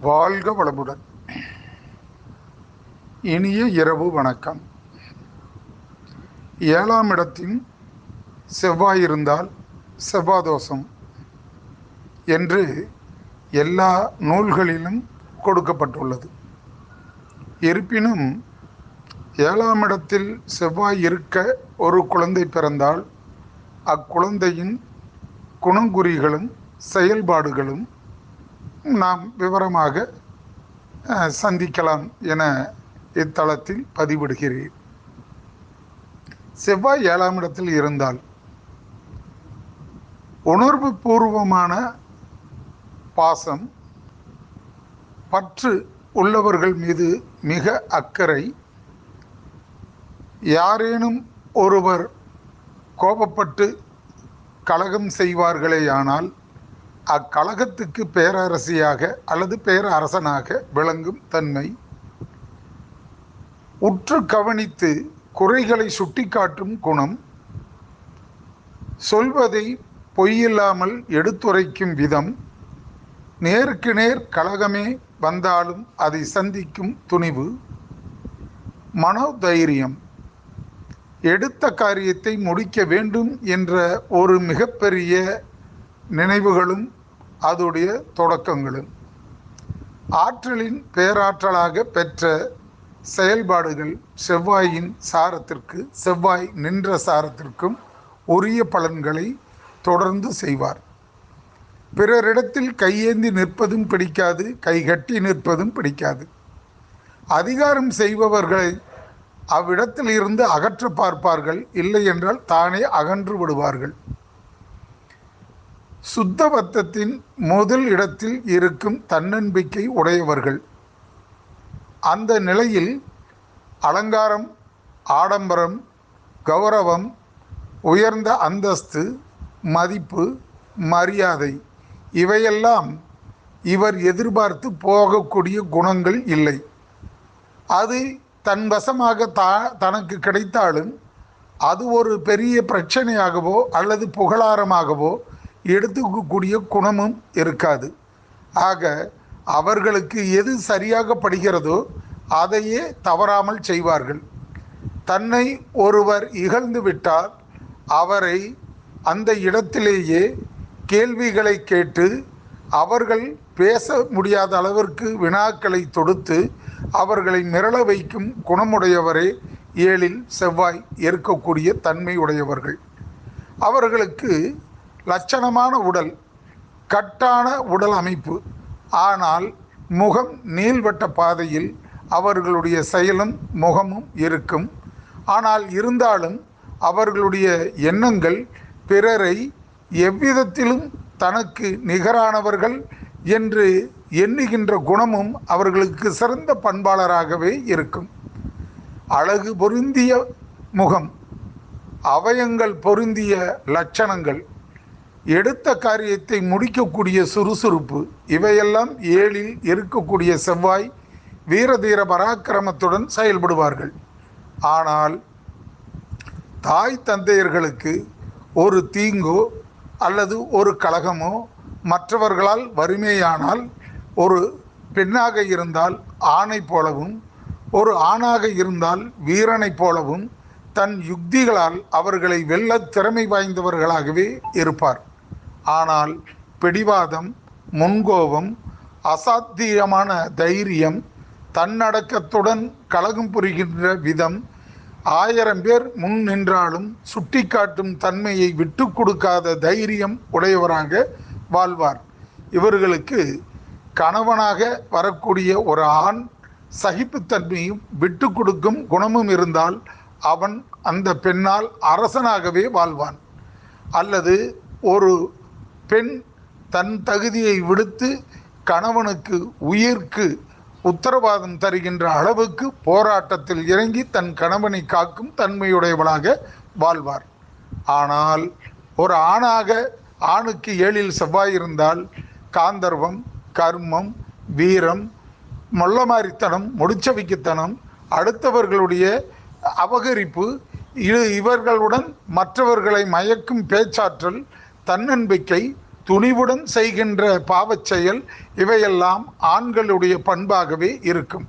வாழ்க வளமுடன். இனிய இரவு வணக்கம். ஏழாம் இடத்தின் செவ்வாய் இருந்தால் செவ்வாதோஷம் என்று எல்லா நூல்களிலும் கொடுக்கப்பட்டுள்ளது. இருப்பினும் ஏழாம் இடத்தில் செவ்வாய் இருக்க ஒரு குழந்தை பிறந்தால் அக்குழந்தையின் குணங்குறிகளும் செயல்பாடுகளும் நாம் விவரமாக சந்திக்கலாம் என இத்தளத்தில் பதிவிடுகிறேன். செவ்வாய் ஏழாம் இடத்தில் இருந்தால் உணர்வு பூர்வமான பாசம் பற்று உள்ளவர்கள் மீது மிக அக்கறை யாரேனும் ஒருவர் கோபப்பட்டு கலகம் செய்வார்களேயானால் அக்கழகத்துக்கு பேரரசியாக அல்லது பேரரசனாக விளங்கும் தன்மை. உற்று கவனித்து குறைகளை சுட்டிக்காட்டும் குணம். சொல்வதை பொய்யில்லாமல் எடுத்துரைக்கும் விதம். நேருக்கு நேர் கழகமே வந்தாலும் அதை சந்திக்கும் துணிவு. மனோதைரியம். எடுத்த காரியத்தை முடிக்க வேண்டும் என்ற ஒரு மிகப்பெரிய நினைவுகளும் அதோடைய தொடக்கங்களும் ஆற்றலின் பேராற்றலாக பெற்ற செயல்பாடுகள் செவ்வாயின் சாரத்திற்கு செவ்வாய் நின்ற சாரத்திற்கும் உரிய பலன்களை தொடர்ந்து செய்வார். பிறரிடத்தில் கையேந்தி நிற்பதும் பிடிக்காது கைகட்டி நிற்பதும் பிடிக்காது. அதிகாரம் செய்பவர்களை அவ்விடத்தில் இருந்து அகற்ற பார்ப்பார்கள் இல்லை என்றால் தானே அகன்று விடுவார்கள். சுத்தபத்தத்தின் முதல் இடத்தில் இருக்கும் தன்னம்பிக்கை உடையவர்கள். அந்த நிலையில் அலங்காரம் ஆடம்பரம் கௌரவம் உயர்ந்த அந்தஸ்து மதிப்பு மரியாதை இவையெல்லாம் இவர் எதிர்பார்த்து போகக்கூடிய குணங்கள் இல்லை. அது தன் வசமாக தா தனக்கு கிடைத்தாலும் அது ஒரு பெரிய பிரச்சனையாகவோ அல்லது புகழாரமாகவோ எடுத்துக்கக்கூடிய குணமும் இருக்காது. ஆக அவர்களுக்கு எது சரியாக படுகிறதோ அதையே தவறாமல் செய்வார்கள். தன்னை ஒருவர் இகழ்ந்து விட்டால் அவரை அந்த இடத்திலேயே கேள்விகளை கேட்டு அவர்கள் பேச முடியாத அளவிற்கு வினாக்களை தொடுத்து அவர்களை மிரள வைக்கும் குணமுடையவரே ஏழில் செவ்வாய் ஏற்கக்கூடிய தன்மை உடையவர்கள். அவர்களுக்கு லட்சணமான உடல் கட்டான உடல் அமைப்பு. ஆனால் முகம் நீள்வட்ட பாதையில் அவர்களுடைய செயலும் முகமும் இருக்கும். ஆனால் இருந்தாலும் அவர்களுடைய எண்ணங்கள் பிறரை எவ்விதத்திலும் தனக்கு நிகரானவர்கள் என்று எண்ணுகின்ற குணமும் அவர்களுக்கு சிறந்த பண்பாளராகவே இருக்கும். அழகு பொருந்திய முகம் அவயங்கள் பொருந்திய லட்சணங்கள் எடுத்த காரியத்தை முடிக்கக்கூடிய சுறுசுறுப்பு இவையெல்லாம் ஏழில் இருக்கக்கூடிய செவ்வாய் வீரதீர பராக்கிரமத்துடன் செயல்படுவார்கள். ஆனால் தாய் தந்தையர்களுக்கு ஒரு தீங்கோ அல்லது ஒரு கழகமோ மற்றவர்களால் வறுமையானால் ஒரு பெண்ணாக இருந்தால் ஆணை போலவும் ஒரு ஆணாக இருந்தால் வீரனைப் போலவும் தன் யுக்திகளால் அவர்களை வெல்ல திறமை வாய்ந்தவர்களாகவே இருப்பார். ஆனால் பிடிவாதம் முன்கோபம் அசாத்தியமான தைரியம் தன்னடக்கத்துடன் கலகம் புரிகின்ற விதம் ஆயிரம் பேர் முன் நின்றாலும் சுட்டிக்காட்டும் தன்மையை விட்டு கொடுக்காத தைரியம் உடையவராக வாழ்வார். இவர்களுக்கு கணவனாக வரக்கூடிய ஒரு ஆண் சகிப்புத்தன்மையும் விட்டு கொடுக்கும் குணமும் இருந்தால் அவன் அந்த பெண்ணால் அரசனாகவே வாழ்வான். அல்லது ஒரு பெண் தன் தகுதியை விடுத்து கணவனுக்கு உயிர்க்கு உத்தரவாதம் தருகின்ற அளவுக்கு போராட்டத்தில் இறங்கி தன் கணவனை காக்கும் தன்மையுடையவளாக வாழ்வார். ஆனால் ஒரு ஆணாக ஆணுக்கு ஏழில் செவ்வாய் இருந்தால் காந்தர்வம் கர்மம் வீரம் மொல்லமாரித்தனம் முடிச்சவிக்குத்தனம் அடுத்தவர்களுடைய அபகரிப்பு இவர்களுடன் மற்றவர்களை மயக்கும் பேச்சாற்றல் தன்னம்பிக்கை துணிவுடன் செய்கின்ற பாவச் செயல் இவையெல்லாம் ஆண்களுடைய பண்பாகவே இருக்கும்.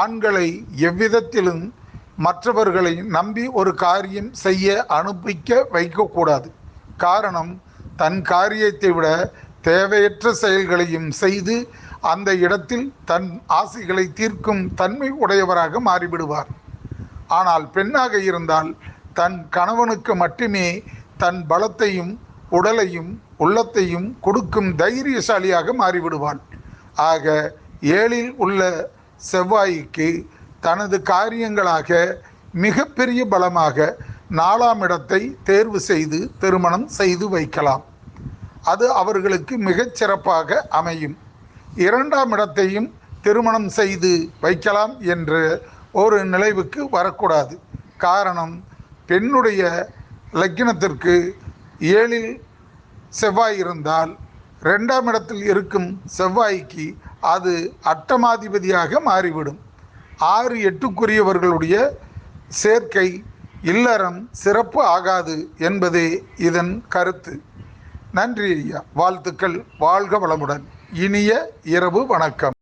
ஆண்களை எவ்விதத்திலும் மற்றவர்களை நம்பி ஒரு காரியம் செய்ய அனுப்பிக்க வைக்கக்கூடாது. காரணம் தன் காரியத்தை விட தேவையற்ற செயல்களையும் செய்து அந்த இடத்தில் தன் ஆசைகளை தீர்க்கும் தன்மை உடையவராக மாறிவிடுவார். ஆனால் பெண்ணாக இருந்தால் தன் கணவனுக்கு மட்டுமே தன் பலத்தையும் உடலையும் உள்ளத்தையும் கொடுக்கும் தைரியசாலியாக மாறிவிடுவான். ஆக ஏழில் உள்ள செவ்வாய்க்கு தனது காரியங்களாக மிகப்பெரிய பலமாக நாலாம் இடத்தை தேர்வு செய்து திருமணம் செய்து வைக்கலாம். அது அவர்களுக்கு மிகச் சிறப்பாக அமையும். இரண்டாம் இடத்தையும் திருமணம் செய்து வைக்கலாம் என்ற ஒரு நிலைவுக்கு வரக்கூடாது. காரணம் பெண்ணுடைய லக்கினத்திற்கு ஏழில் செவ்வாய் இருந்தால் ரெண்டாம் இடத்தில் இருக்கும் செவ்வாய்க்கு அது அட்டமாதிபதியாக மாறிவிடும். ஆறு எட்டுக்குரியவர்களுடைய சேர்க்கை இல்லறம் சிறப்பு ஆகாது என்பதே இதன் கருத்து. நன்றி ஐயா. வாழ்த்துக்கள். வாழ்க வளமுடன். இனிய இரவு வணக்கம்.